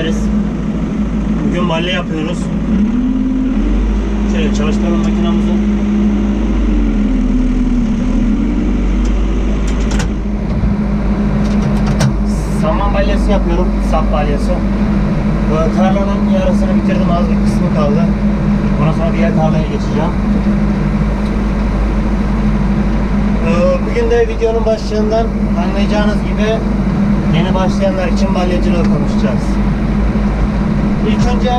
beraberiz. Bugün balya yapıyoruz. Şöyle çalıştıralım makinamızı. Saman balyası yapıyorum. Sap balyası. Bu tarlanın yarısını bitirdim. Az bir kısmı kaldı. Ondan sonra diğer tarlaya geçeceğim. Ee, Bugün de videonun başlığından anlayacağınız gibi yeni başlayanlar için balyacılığı konuşacağız. İlk önce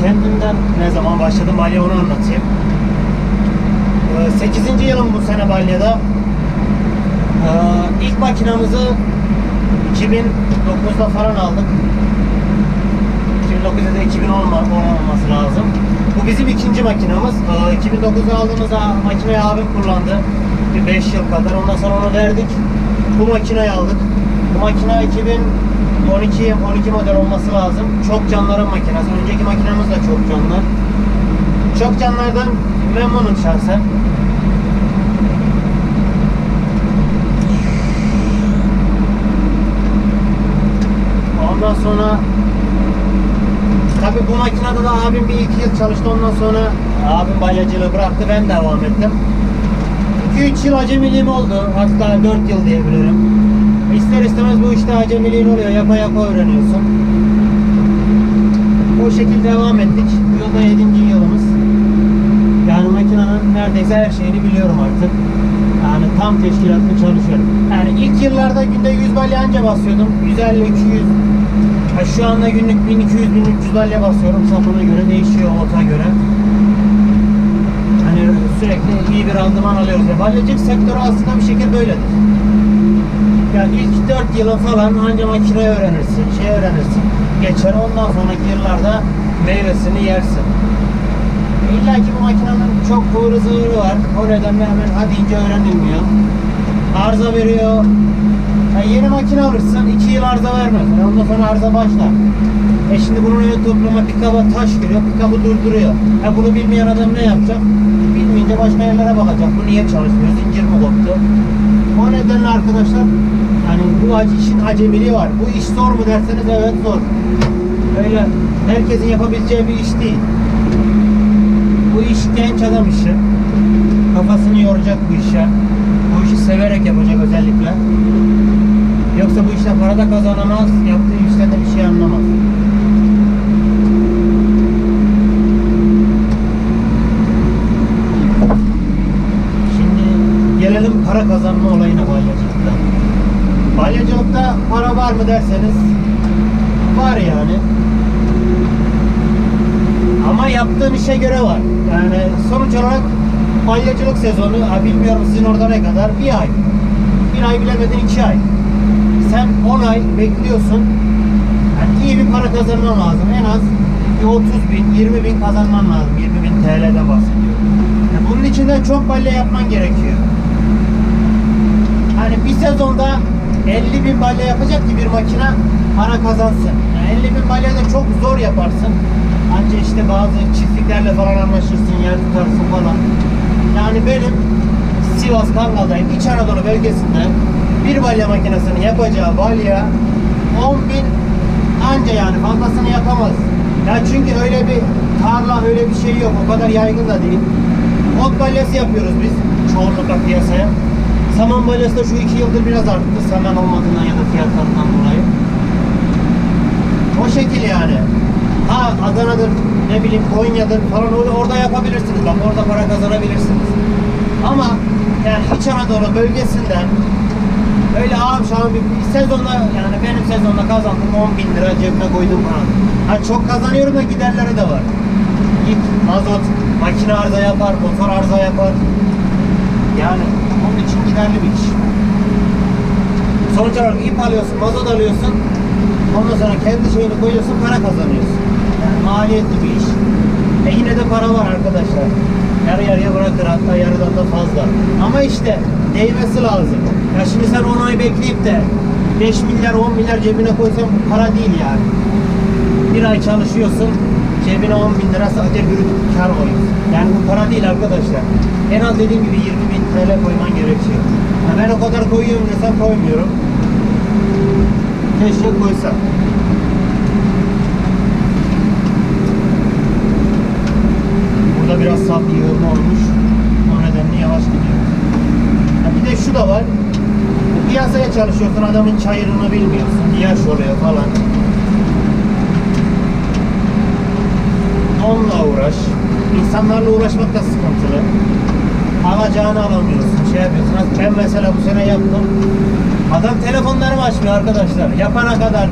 kendimden ne zaman başladım balya onu anlatayım. 8. yılım bu sene balyada. Ee, İlk makinamızı 2009'da falan aldık. 2009'da da 2010 olma- olmaması lazım. Bu bizim ikinci makinamız. Ee, 2009'da aldığımız a- makineyi abim kullandı. Bir 5 yıl kadar. Ondan sonra onu verdik. Bu makineyi aldık. Bu makine 2012 12 model olması lazım. Çok canların makinesi. Önceki makinemiz de çok canlı. Çok canlardan memnunum şahsen. Ondan sonra Tabii bu makinede de abim bir iki yıl çalıştı ondan sonra abim balyacılığı bıraktı ben devam ettim. 2-3 yıl acemiliğim oldu hatta 4 yıl diyebilirim. İster istemez bu işte acemiliğin oluyor yapa yapa öğreniyorsun. O şekilde devam ettik. Bu yılda 7. yılımız. Yani makinenin neredeyse her şeyini biliyorum artık. Yani tam teşkilatlı çalışıyorum. Yani ilk yıllarda günde 100 balya anca basıyordum. 150 200 Ha, şu anda günlük 1200-1300 balya basıyorum. Sapına göre değişiyor ota göre. Hani sürekli iyi bir randıman alıyoruz. Ya, balyacılık sektörü aslında bir şekilde böyledir. Yani ilk 4 yılın falan anca makine öğrenirsin, şey öğrenirsin. Geçer ondan sonraki yıllarda meyvesini yersin. İlla ki bu makinenin çok kıvrı zığırı var. O nedenle hemen hadi ince öğrenilmiyor. Arıza veriyor. Ya yeni makine alırsın, 2 yıl arıza vermez. Yani ondan sonra arıza başlar. E şimdi bunun ön toplama pikaba taş giriyor, pikabı durduruyor. E bunu bilmeyen adam ne yapacak? Bilmeyince başka yerlere bakacak. Bu niye çalışmıyor? Zincir mi koptu? O nedenle arkadaşlar yani bu acı işin acemiliği var. Bu iş zor mu derseniz evet zor. Öyle herkesin yapabileceği bir iş değil. Bu iş genç adam işi. Kafasını yoracak bu işe. Bu işi severek yapacak özellikle. Yoksa bu işte para da kazanamaz, yaptığı işten de bir şey anlamaz. Şimdi gelelim para kazanma olayına balyacılıkta. Balyacılıkta para var mı derseniz var yani. Ama yaptığın işe göre var. Yani sonuç olarak balyacılık sezonu, bilmiyorum sizin orada ne kadar, bir ay. Bir ay bilemedin iki ay. Sen 10 ay bekliyorsun. Yani iyi bir para kazanman lazım. En az bir 30 bin, 20 bin kazanman lazım. 20 bin TL'de bahsediyorum. Yani bunun için de çok balya yapman gerekiyor. Hani bir sezonda 50 bin balya yapacak ki bir makine para kazansın. Yani 50 bin balya da çok zor yaparsın. Anca işte bazı çiftliklerle falan anlaşırsın, yer tutarsın falan. Yani benim Sivas Kangal'dayım. İç Anadolu bölgesinde bir balya makinesinin yapacağı balya 10 bin anca yani fazlasını yapamaz. Ya çünkü öyle bir tarla öyle bir şey yok. O kadar yaygın da değil. Ot balyası yapıyoruz biz çoğunlukla piyasaya. Saman balyası da şu iki yıldır biraz arttı. Saman olmadığından ya da fiyatlarından dolayı. O şekil yani. Ha Adana'dır, ne bileyim Konya'dır falan or- orada yapabilirsiniz. Bak orada para kazanabilirsiniz. Ama yani İç Anadolu bölgesinden öyle ağam şahım bir bir sezonda yani benim sezonda kazandım 10 bin lira cebime koydum falan. Ha çok kazanıyorum da giderleri de var. Git mazot, makine arıza yapar, motor arıza yapar. Yani giderli bir iş. Sonuç olarak ip alıyorsun, mazot alıyorsun. Ondan sonra kendi şeyini koyuyorsun, para kazanıyorsun. Yani maliyetli bir iş. E yine de para var arkadaşlar. Yarı yarıya bırakır hatta yarıdan da fazla. Ama işte değmesi lazım. Ya şimdi sen 10 ay bekleyip de 5 milyar 10 milyar cebine koysan para değil yani. Bir ay çalışıyorsun, cebine 10 bin lira sadece bürüt kar koyuyorsun. Yani bu para değil arkadaşlar. En az dediğim gibi 20 bin TL koyman gerekiyor. Ya ben o kadar koyuyorum desem koymuyorum. Keşke koysak. Burada biraz sap yığılma olmuş. O nedenle yavaş gidiyor. Ha bir de şu da var. Piyasaya çalışıyorsun adamın çayırını bilmiyorsun. Yaş oluyor falan. İnsanlarla uğraşmak da sıkıntılı. Alacağını alamıyorsun. Şey yapıyorsun. Ben mesela bu sene yaptım. Adam telefonlarımı açmıyor arkadaşlar. Yapana kadar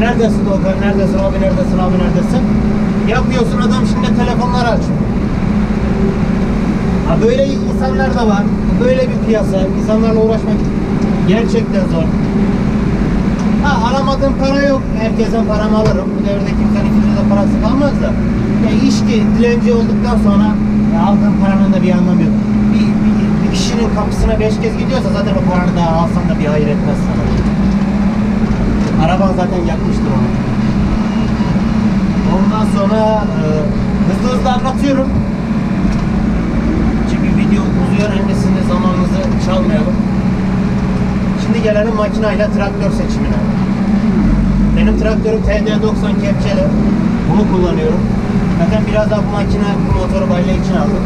Neredesin Doğukan? Neredesin abi? Neredesin abi? Neredesin? Yapıyorsun adam şimdi telefonları açıyor. Ha böyle insanlar da var. Böyle bir piyasa. İnsanlarla uğraşmak gerçekten zor. Ha alamadığım para yok. Herkesten paramı alırım. Bu devirde kimsenin kimsede parası kalmaz da. Ya iş ki dilenci olduktan sonra ya aldığın paranın da bir anlamı yok. Bir, bir, bir kişinin kapısına beş kez gidiyorsa zaten o paranı daha alsan da bir hayır etmez sana. Araban zaten yakmıştır onu. Ondan sonra e, hızlı hızlı anlatıyorum. Çünkü video uzuyor hem de sizin zamanınızı çalmayalım. Şimdi gelelim makinayla traktör seçimine. Benim traktörüm TD90 kepçeli. Bunu kullanıyorum. Zaten biraz daha bu makine, bu motoru balya için aldım.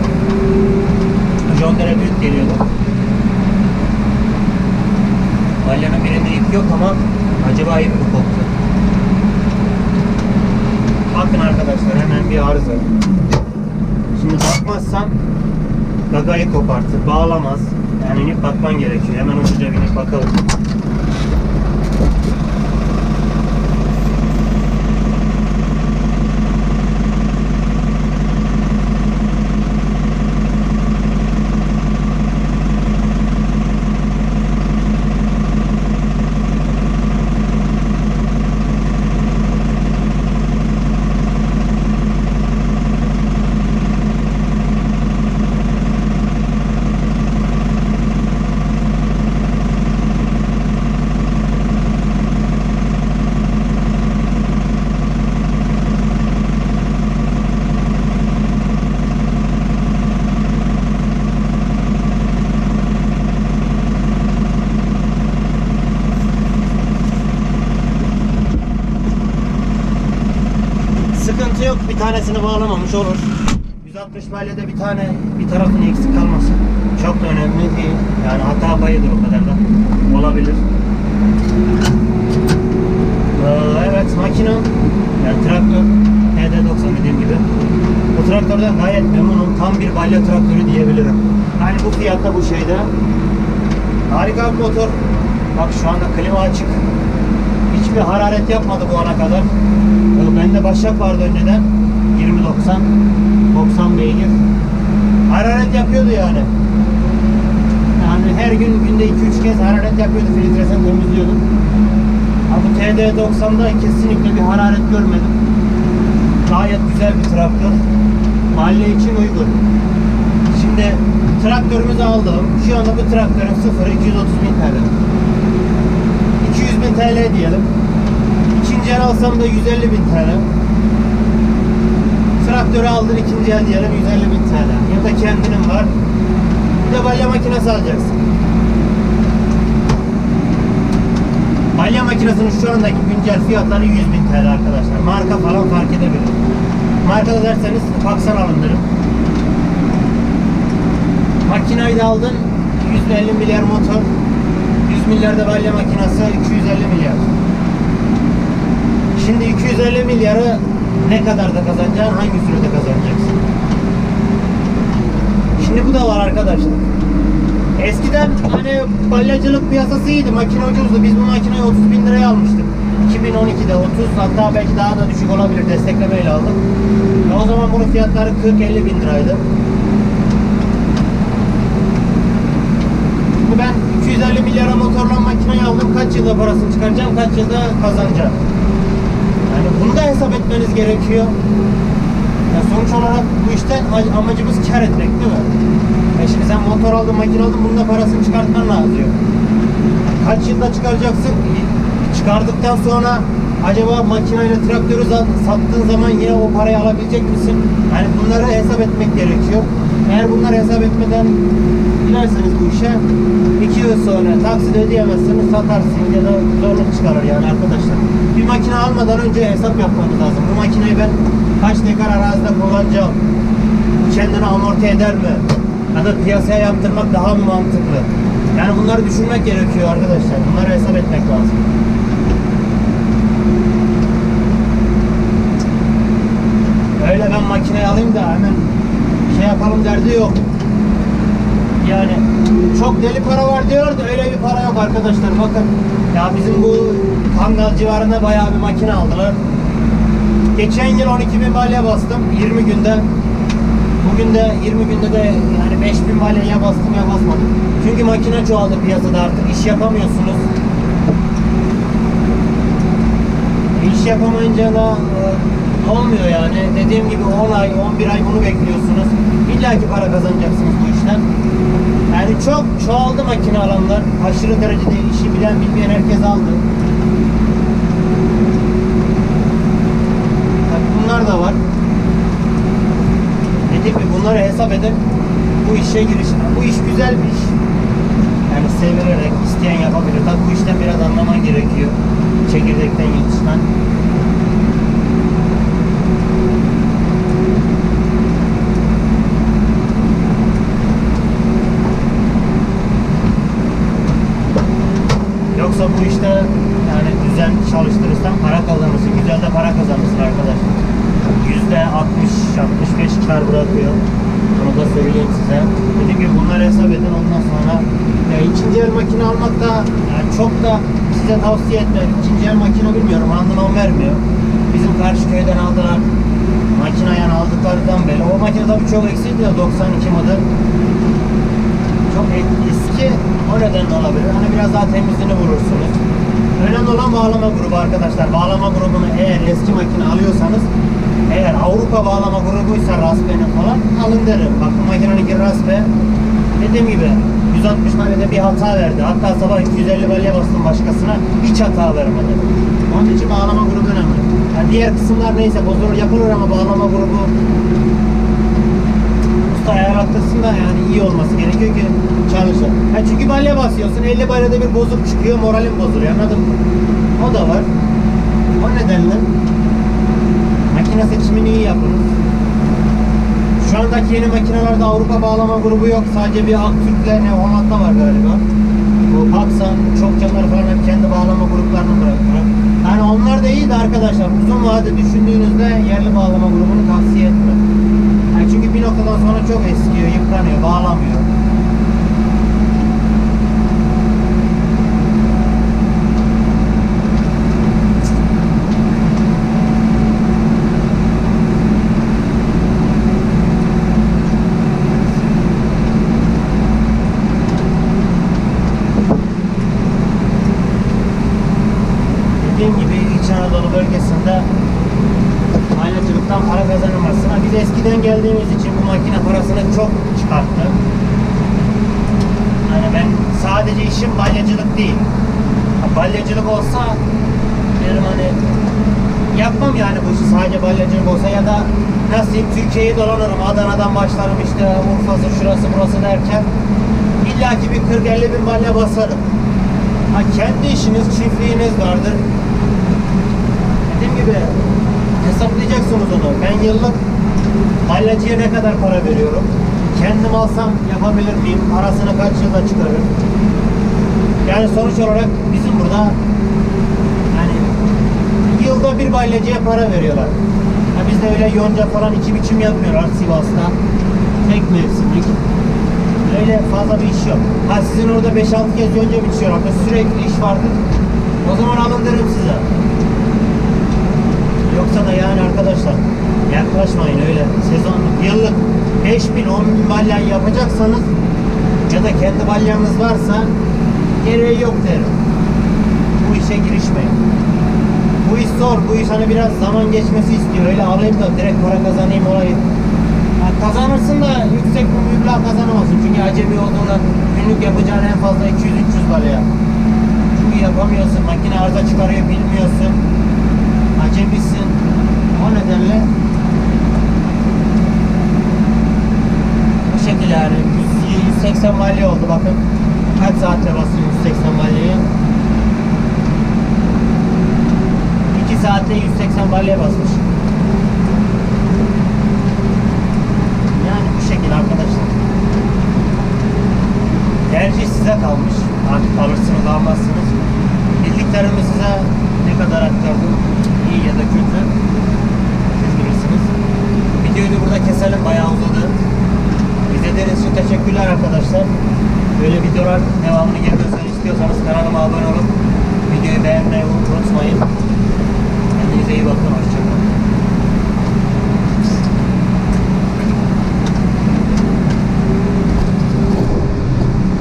John Deere büyük geliyordu. Balyanın birinde ip yok ama acaba ip mi koptu? Bakın arkadaşlar hemen bir arıza. Şimdi bakmazsan gagayı kopartır, bağlamaz. Yani inip bakman gerekiyor. Hemen uçuca binip bakalım. Sıkıntı yok. Bir tanesini bağlamamış olur. 160 balyada bir tane bir tarafın eksik kalması çok da önemli değil. Yani hata payıdır o kadar da. Olabilir. Ee, evet makine yani traktör TD90 dediğim gibi. Bu traktörden gayet memnunum. Tam bir balya traktörü diyebilirim. Yani bu fiyatta bu şeyde. Harika bir motor. Bak şu anda klima açık. Hiçbir hararet yapmadı bu ana kadar. Ee, Bende Başak vardı önceden. 2090 90 beygir. Hararet yapıyordu yani. Yani her gün günde 2-3 kez hararet yapıyordu. Filtresini temizliyordu. Ama bu TD90'da kesinlikle bir hararet görmedim. Gayet güzel bir traktör. Mahalle için uygun. Şimdi traktörümüzü aldım. Şu anda bu traktörün sıfırı 230 bin TL. 200 bin TL diyelim. İkinci el alsam da 150 bin TL. Traktörü aldın ikinci el diyelim 150 bin TL. Ya da kendinin var. Bir de balya makinesi alacaksın. Balya makinesinin şu andaki güncel fiyatları 100 bin TL arkadaşlar. Marka falan fark edebilir. Marka derseniz baksan alındırın. Makinayı da aldın 150 milyar motor. 100 milyar da balya makinesi 250 milyar. Şimdi 250 milyarı ne kadar da kazanacaksın, hangi sürede kazanacaksın? Şimdi bu da var arkadaşlar. Eskiden hani balyacılık piyasası iyiydi, makine ucuzdu. Biz bu makineyi 30 bin liraya almıştık. 2012'de 30 hatta belki daha da düşük olabilir desteklemeyle aldık. Ve o zaman bunun fiyatları 40-50 bin liraydı. Şimdi ben 250 milyara motorla makineyi aldım. Kaç yılda parasını çıkaracağım, kaç yılda kazanacağım. Bunu da hesap etmeniz gerekiyor. Ya sonuç olarak bu işten amacımız kar etmek değil mi? Ya şimdi sen motor aldın, makine aldın, bunun da parasını çıkartman lazım. Kaç yılda çıkaracaksın? Çıkardıktan sonra acaba makineyle traktörü sattığın zaman yine o parayı alabilecek misin? Yani bunları hesap etmek gerekiyor. Eğer bunları hesap etmeden girerseniz bu işe 2 yıl sonra taksit ödeyemezseniz satarsınız ya da zorluk çıkarır yani arkadaşlar. Bir makine almadan önce hesap yapmanız lazım. Bu makineyi ben kaç dekar arazide kullanacağım? Kendini amorti eder mi? Ya da piyasaya yaptırmak daha mı mantıklı? Yani bunları düşünmek gerekiyor arkadaşlar. Bunları hesap etmek lazım. Öyle ben makineyi alayım da hemen şey yapalım derdi yok. Yani çok deli para var diyor da öyle bir para yok arkadaşlar. Bakın ya bizim bu Kangal civarında bayağı bir makine aldılar. Geçen yıl 12 bin balya bastım 20 günde. Bugün de 20 günde de yani 5 bin balya ya bastım ya basmadım. Çünkü makine çoğaldı piyasada artık iş yapamıyorsunuz. İş yapamayınca da e, olmuyor yani. Dediğim gibi 10 ay, 11 ay bunu bekliyorsunuz. İlla ki para kazanacaksınız bu işten. Yani çok çoğaldı makine alanlar. Aşırı derecede işi bilen bilmeyen herkes aldı. Tabii bunlar da var. Dediğim gibi bunları hesap edin. Bu işe girişin. Bu iş güzel bir iş. Yani severek isteyen yapabilir. Tabii bu işten biraz anlaman gerekiyor. Çekirdekten yetişmen. Yoksa bu işte yani düzen çalıştırırsan kazanırsın. Güzel de para kazanırsın arkadaşlar. Yüzde 60-65 kar bırakıyor. Onu da söyleyeyim size. Dediğim gibi bunları hesap edin ondan sonra ya ikinci el makine almak da yani çok da size tavsiye etmem. İkinci el makine bilmiyorum randıman vermiyor. Bizim karşı köyden aldılar. Makine yani aldıklarından beri. O makine tabii çok eksikti de 92 model. Çok e- eski o nedenle olabilir. Hani biraz daha temizliğini vurursunuz. Önemli olan bağlama grubu arkadaşlar. Bağlama grubunu eğer eski makine alıyorsanız eğer Avrupa bağlama grubuysa Raspe'nin falan alın derim. Bak bu makineninki Raspe dediğim gibi 160 balede bir hata verdi. Hatta sabah 250 balya bastım başkasına hiç hata vermedi. Onun için bağlama grubu önemli. Yani diğer kısımlar neyse bozulur yapılır ama bağlama grubu usta ayarlattırsın da yani iyi olması gerekiyor ki çalışır. Ha çünkü balya basıyorsun 50 balyada bir bozuk çıkıyor moralin bozuluyor anladın mı? O da var. O nedenle makine seçimini iyi yapın. Şu andaki yeni makinelerde Avrupa bağlama grubu yok. Sadece bir Aktürk'le ne Holland'da var galiba. Bu Papsan, çok canları falan hep kendi bağlama gruplarını bırakıyor. Yani onlar da iyi de arkadaşlar uzun vade düşündüğünüzde yerli bağlama grubunu tavsiye etmem. Noktadan sonra çok eskiyor, yıpranıyor, bağlamıyor. Dediğim gibi İç Anadolu bölgesinde Aynacılıktan para kazanamazsın. Ha, Biz eskiden geldiğimiz için bu makine parasını çok çıkarttı. Yani ben sadece işim balyacılık değil. Balyacılık olsa derim hani yapmam yani bu işi sadece balyacılık olsa ya da nasıl Türkiye'yi dolanırım. Adana'dan başlarım işte Urfa'sı şurası burası derken illa ki bir 40-50 bin balya basarım. Ha, kendi işiniz, çiftliğiniz vardır. Dediğim gibi hesaplayacaksınız onu. Ben yıllık balyacıya ne kadar para veriyorum? Kendim alsam yapabilir miyim? Parasını kaç yılda çıkarırım? Yani sonuç olarak bizim burada yani yılda bir balyacıya para veriyorlar. Ha bizde öyle yonca falan iki biçim yapmıyorlar Sivas'ta. Tek mevsimlik. Öyle fazla bir iş yok. Ha sizin orada 5-6 kez yonca biçiyorlar. Sürekli iş vardır. O zaman alın derim size. Yoksa da yani arkadaşlar yaklaşmayın öyle sezonluk yıllık 5000 10 bin balya yapacaksanız ya da kendi balyanız varsa gereği yok derim. Bu işe girişmeyin. Bu iş zor. Bu iş hani biraz zaman geçmesi istiyor. Öyle alayım da direkt para kazanayım olayı. Yani kazanırsın da yüksek bir meblağ kazanamazsın. Çünkü acemi olduğunda günlük yapacağın en fazla 200-300 balya. Çünkü yapamıyorsun. Makine arıza çıkarıyor bilmiyorsun acemisin. O nedenle bu bakın. Kaç saatte basıyor 180 balyayı? 2 saatte 180 balya basmış. Yani bu şekilde arkadaşlar. Tercih size kalmış. Artık alırsınız almazsınız. Bildiklerimi size ne kadar aktardım. iyi ya da kötü. Siz bilirsiniz. Videoyu da burada keselim. Bayağı uzadı. İzlediğiniz için teşekkürler arkadaşlar. Böyle videolar devamını gelmesini istiyorsanız kanalıma abone olup videoyu beğenmeyi unutmayın. Kendinize iyi bakın. Hoşçakalın.